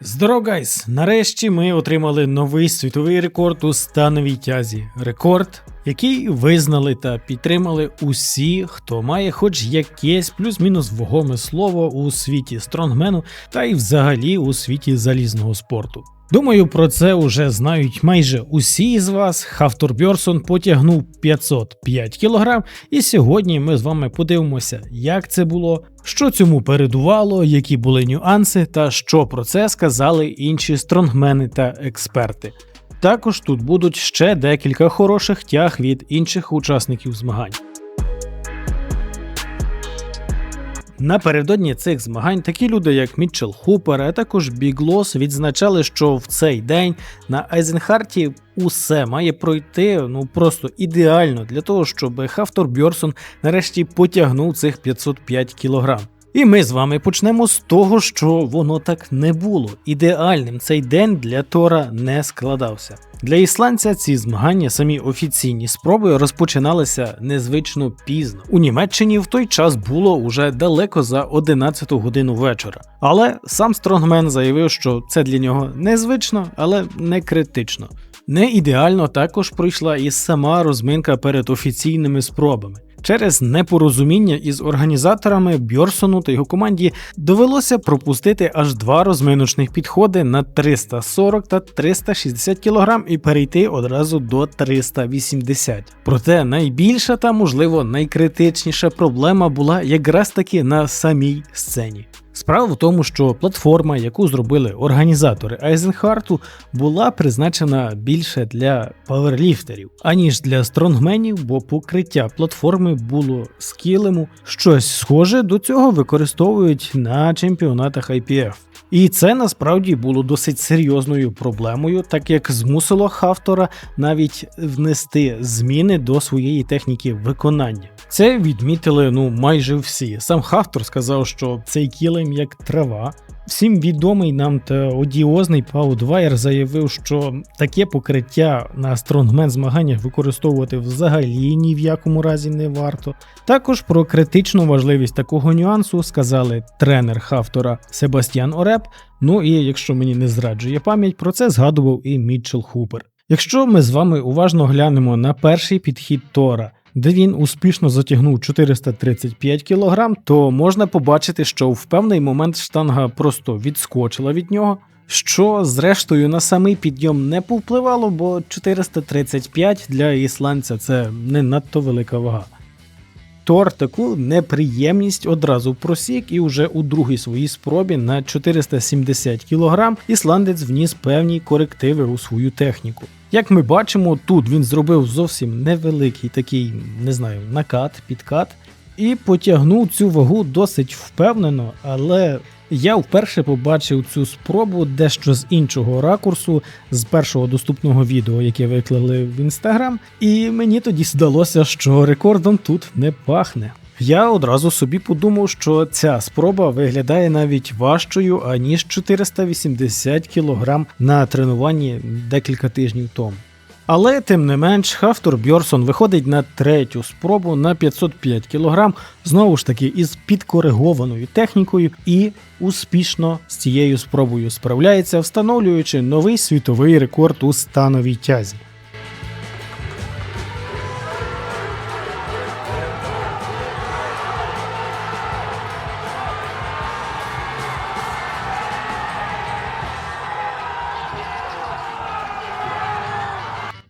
Здорово, гайс! Нарешті ми отримали новий світовий рекорд у становій тязі. Рекорд, який визнали та підтримали усі, хто має хоч якесь плюс-мінус вагоме слово у світі стронгмену та й взагалі у світі залізного спорту. Думаю, про це вже знають майже усі із вас. Хавтор Бьорсон потягнув 505 кг, і сьогодні ми з вами подивимося, як це було, що цьому передувало, які були нюанси та що про це сказали інші стронгмени та експерти. Також тут будуть ще декілька хороших тяг від інших учасників змагань. Напередодні цих змагань такі люди, як Мітчел Хупер, а також Біглос, відзначали, що в цей день на Айзенхарті усе має пройти ну просто ідеально для того, щоб Хафтор Бьорсон нарешті потягнув цих 505 кілограм. І ми з вами почнемо з того, що воно так не було. Ідеальним цей день для Тора не складався. Для ісландця ці змагання, самі офіційні спроби, розпочиналися незвично пізно. У Німеччині в той час було уже далеко за 11 годину вечора. Але сам Стронгмен заявив, що це для нього незвично, але не критично. Не ідеально також пройшла і сама розминка перед офіційними спробами. Через непорозуміння із організаторами Бьорсону та його команді довелося пропустити аж два розминочних підходи на 340 та 360 кг і перейти одразу до 380. Проте найбільша та, можливо, найкритичніша проблема була якраз таки на самій сцені. Справа в тому, що платформа, яку зробили організатори Айзенхарту, була призначена більше для паверліфтерів, аніж для стронгменів, бо покриття платформи було скілему. Щось схоже до цього використовують на чемпіонатах IPF. І це насправді було досить серйозною проблемою, так як змусило Хавтора навіть внести зміни до своєї техніки виконання. Це відмітили ну майже всі. Сам Хавтор сказав, що цей кілим як трава. Всім відомий нам та одіозний Паудвайер заявив, що таке покриття на стронгмен змаганнях використовувати взагалі ні в якому разі не варто. Також про критичну важливість такого нюансу сказали тренер Хафтора Себастьян Ореп. Ну і якщо мені не зраджує пам'ять, про це згадував і Мітчел Хупер. Якщо ми з вами уважно глянемо на перший підхід Тора, де він успішно затягнув 435 кг, то можна побачити, що в певний момент штанга просто відскочила від нього. Що, зрештою, на самий підйом не повпливало, бо 435 для ісландця це не надто велика вага. Тор таку неприємність одразу просік, і вже у другій своїй спробі на 470 кг ісландець вніс певні корективи у свою техніку. Як ми бачимо, тут він зробив зовсім невеликий такий, не знаю, накат, підкат, і потягнув цю вагу досить впевнено, але я вперше побачив цю спробу дещо з іншого ракурсу, з першого доступного відео, яке виклали в інстаграм, і мені тоді здалося, що рекордом тут не пахне. Я одразу собі подумав, що ця спроба виглядає навіть важчою, аніж 480 кг на тренуванні декілька тижнів тому. Але тим не менш, Хафтор Бьорсон виходить на третю спробу на 505 кг, знову ж таки із підкоригованою технікою, і успішно з цією спробою справляється, встановлюючи новий світовий рекорд у становій тязі.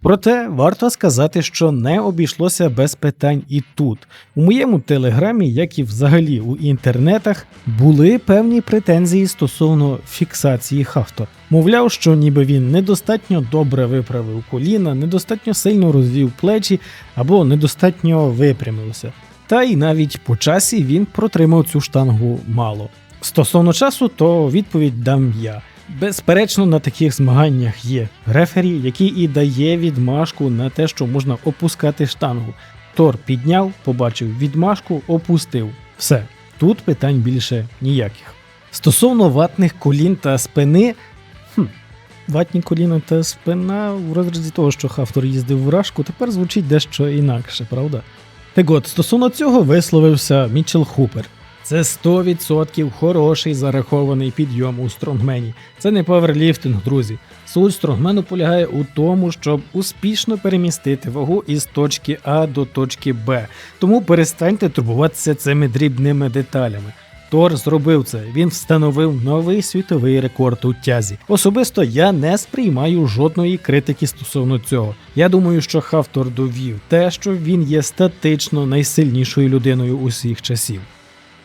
Проте варто сказати, що не обійшлося без питань і тут. У моєму телеграмі, як і взагалі у інтернетах, були певні претензії стосовно фіксації Хафто. Мовляв, що ніби він недостатньо добре виправив коліна, недостатньо сильно розвів плечі або недостатньо випрямився. Та й навіть по часі він протримав цю штангу мало. Стосовно часу, то відповідь дам я. Безперечно, на таких змаганнях є рефері, який і дає відмашку на те, що можна опускати штангу. Тор підняв, побачив відмашку, опустив. Все, тут питань більше ніяких. Стосовно ватних колін та спини, хм, ватні коліна та спина в розрізі того, що Хафтор їздив в рашку, тепер звучить дещо інакше, правда? Так от, стосовно цього висловився Мітчел Хупер. Це 100% хороший зарахований підйом у стронгмені. Це не паверліфтинг, друзі. Суть стронгмену полягає у тому, щоб успішно перемістити вагу із точки А до точки Б. Тому перестаньте турбуватися цими дрібними деталями. Тор зробив це. Він встановив новий світовий рекорд у тязі. Особисто я не сприймаю жодної критики стосовно цього. Я думаю, що Хавтор довів те, що він є статично найсильнішою людиною усіх часів.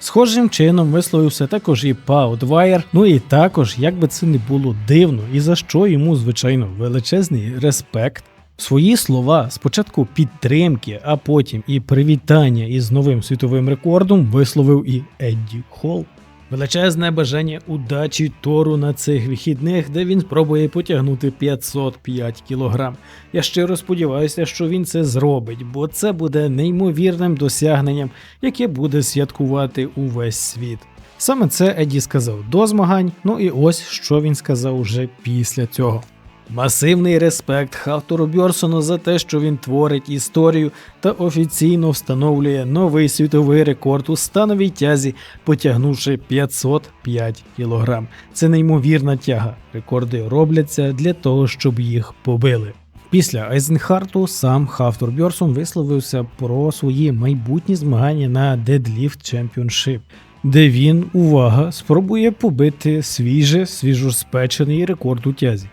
Схожим чином висловився також і Пау Двайер, ну і також, як би це не було дивно, і за що йому, звичайно, величезний респект. Свої слова спочатку підтримки, а потім і привітання із новим світовим рекордом висловив і Едді Холл. Величезне бажання удачі Тору на цих вихідних, де він спробує потягнути 505 кілограм. Я щиро сподіваюся, що він це зробить, бо це буде неймовірним досягненням, яке буде святкувати увесь світ. Саме це Еді сказав до змагань. Ну і ось що він сказав уже після цього. Масивний респект Хавтору Бьорсону за те, що він творить історію та офіційно встановлює новий світовий рекорд у становій тязі, потягнувши 505 кг. Це неймовірна тяга. Рекорди робляться для того, щоб їх побили. Після Айзенхарту сам Хафтор Бьорсон висловився про свої майбутні змагання на Deadlift Championship, де він, увага, спробує побити свіже, свіжоспечений рекорд у тязі.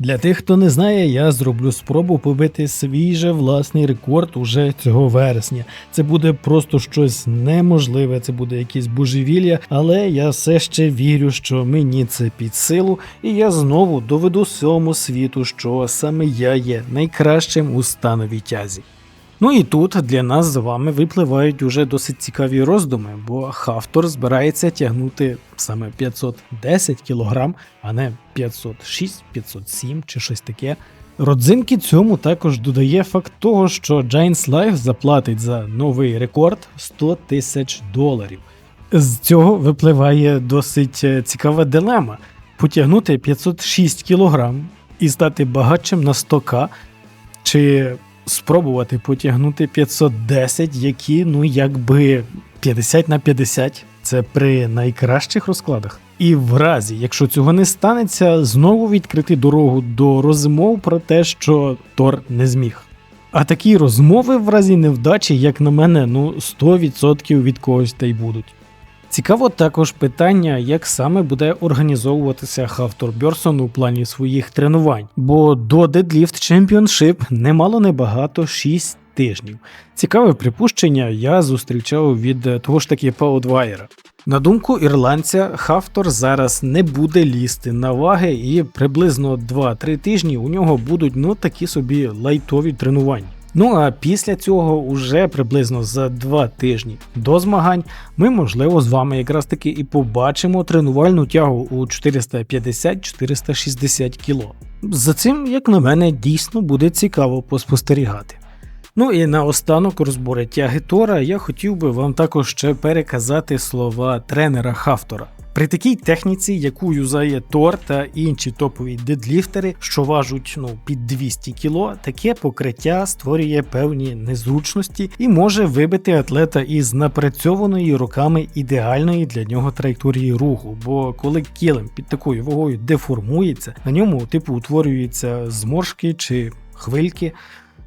Для тих, хто не знає, я зроблю спробу побити свій же власний рекорд уже цього вересня. Це буде просто щось неможливе, це буде якесь божевілля, але я все ще вірю, що мені це під силу, і я знову доведу всьому світу, що саме я є найкращим у становій тязі. Ну і тут для нас з вами випливають уже досить цікаві роздуми, бо Хафтор збирається тягнути саме 510 кг, а не 506, 507 чи щось таке. Родзинки цьому також додає факт того, що Giants Life заплатить за новий рекорд 100 тисяч доларів. З цього випливає досить е, цікава дилема: потягнути 506 кг і стати багатшим на 100к, чи спробувати потягнути 510, які, ну якби 50 на 50. Це при найкращих розкладах. І в разі, якщо цього не станеться, знову відкрити дорогу до розмов про те, що Тор не зміг. А такі розмови в разі невдачі, як на мене, ну 100% від когось та й будуть. Цікаво також питання, як саме буде організовуватися Хавтор Бьорсон у плані своїх тренувань, бо до Deadlift Championship немало небагато 6 тижнів. Цікаве припущення я зустрічав від того ж таки Паудвайера. На думку ірландця, Хафтор зараз не буде лізти на ваги, і приблизно 2-3 тижні у нього будуть ну такі собі лайтові тренування. Ну а після цього, уже приблизно за два тижні до змагань, ми, можливо, з вами якраз таки і побачимо тренувальну тягу у 450-460 кг. За цим, як на мене, дійсно буде цікаво поспостерігати. Ну і наостанок розбори тяги Тора я хотів би вам також ще переказати слова тренера Хафтора. При такій техніці, яку юзає Тор та інші топові дедліфтери, що важуть ну під 200 кг, таке покриття створює певні незручності і може вибити атлета із напрацьованої руками ідеальної для нього траєкторії руху. Бо коли килим під такою вагою деформується, на ньому типу утворюються зморшки чи хвильки,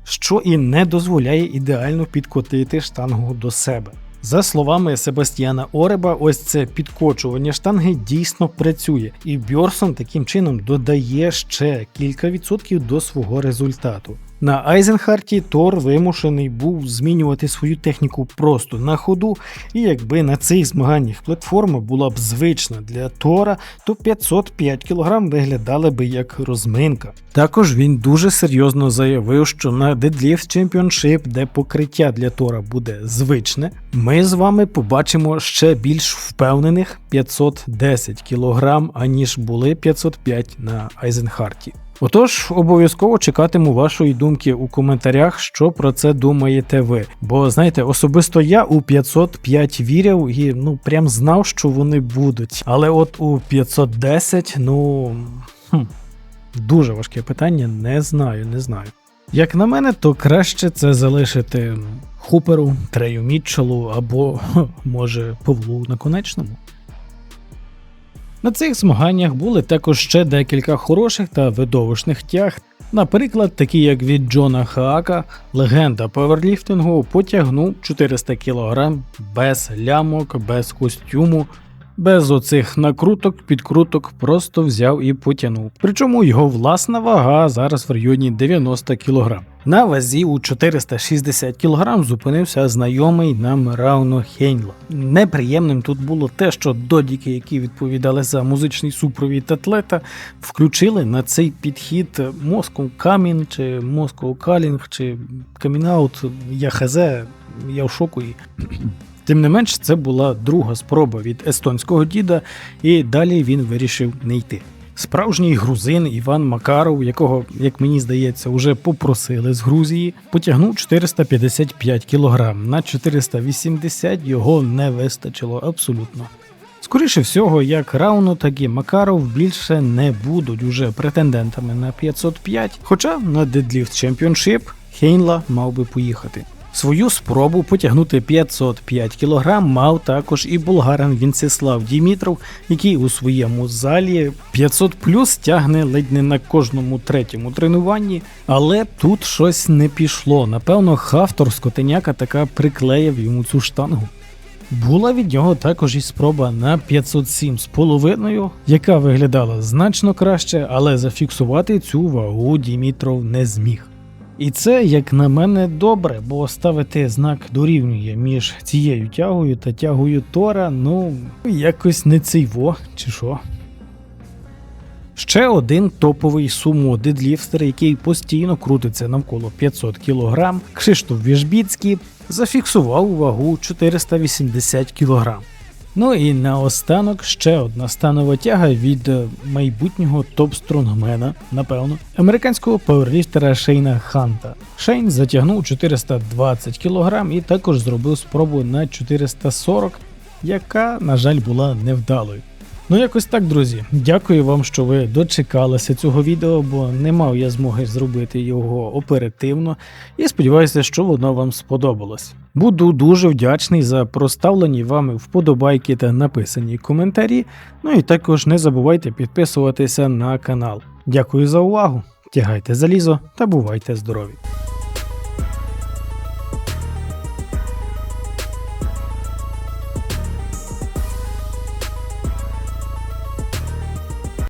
що і не дозволяє ідеально підкотити штангу до себе. За словами Себастьяна Ореба, ось це підкочування штанги дійсно працює, і Бьорсон таким чином додає ще кілька відсотків до свого результату. На Айзенхарті Тор вимушений був змінювати свою техніку просто на ходу, і якби на цих змаганнях платформа була б звична для Тора, то 505 кг виглядали би як розминка. Також він дуже серйозно заявив, що на Deadlift Championship, де покриття для Тора буде звичне, ми з вами побачимо ще більш впевнених 510 кг, аніж були 505 на Айзенхарті. Отож, обов'язково чекатиму вашої думки у коментарях, що про це думаєте ви. Бо знаєте, особисто я у 505 вірив і ну прям знав, що вони будуть. Але от у 510, ну хм, дуже важке питання, не знаю, не знаю. Як на мене, то краще це залишити Хуперу, Трею Мітчелу або, може, Павлу Наконечному. На цих змаганнях були також ще декілька хороших та видовищних тяг. Наприклад, такі як від Джона Хаака, легенда паверліфтингу потягнув 400 кг без лямок, без костюму, без оцих накруток, підкруток, просто взяв і потягнув. Причому його власна вага зараз в районі 90 кг. На вазі у 460 кг зупинився знайомий нам Рауно Хейнла. Неприємним тут було те, що додіки, які відповідали за музичний супровід атлета, включили на цей підхід Moscow Камін чи Moscow Calling, чи Камінаут, я хазе, я в шоку. Тим не менш, це була друга спроба від естонського діда, і далі він вирішив не йти. Справжній грузин Іван Макаров, якого, як мені здається, вже попросили з Грузії, потягнув 455 кг. На 480 його не вистачило абсолютно. Скоріше всього, як Рауно, так і Макаров більше не будуть уже претендентами на 505, хоча на Deadlift Championship Хейнла мав би поїхати. Свою спробу потягнути 505 кг мав також і болгарин Вінцеслав Дімітров, який у своєму залі 500 плюс тягне ледь не на кожному третьому тренуванні, але тут щось не пішло. Напевно, хавтор скотеняка така приклеїв йому цю штангу. Була від нього також і спроба на 507 з половиною, яка виглядала значно краще, але зафіксувати цю вагу Дімітров не зміг. І це, як на мене, добре, бо ставити знак дорівнює між цією тягою та тягою Тора, ну, якось не цейво, чи що. Ще один топовий сумо дедліфтер, який постійно крутиться навколо 500 кг, Кшиштоф Віжбіцький, зафіксував вагу 480 кг. Ну і наостанок ще одна станова тяга від е, майбутнього топ-стронгмена, напевно, американського пауерліфтера Шейна Ханта. Шейн затягнув 420 кг і також зробив спробу на 440, яка, на жаль, була невдалою. Ну, якось так, друзі. Дякую вам, що ви дочекалися цього відео, бо не мав я змоги зробити його оперативно, і сподіваюся, що воно вам сподобалось. Буду дуже вдячний за проставлені вами вподобайки та написані коментарі. Ну і також не забувайте підписуватися на канал. Дякую за увагу! Тягайте залізо та бувайте здорові!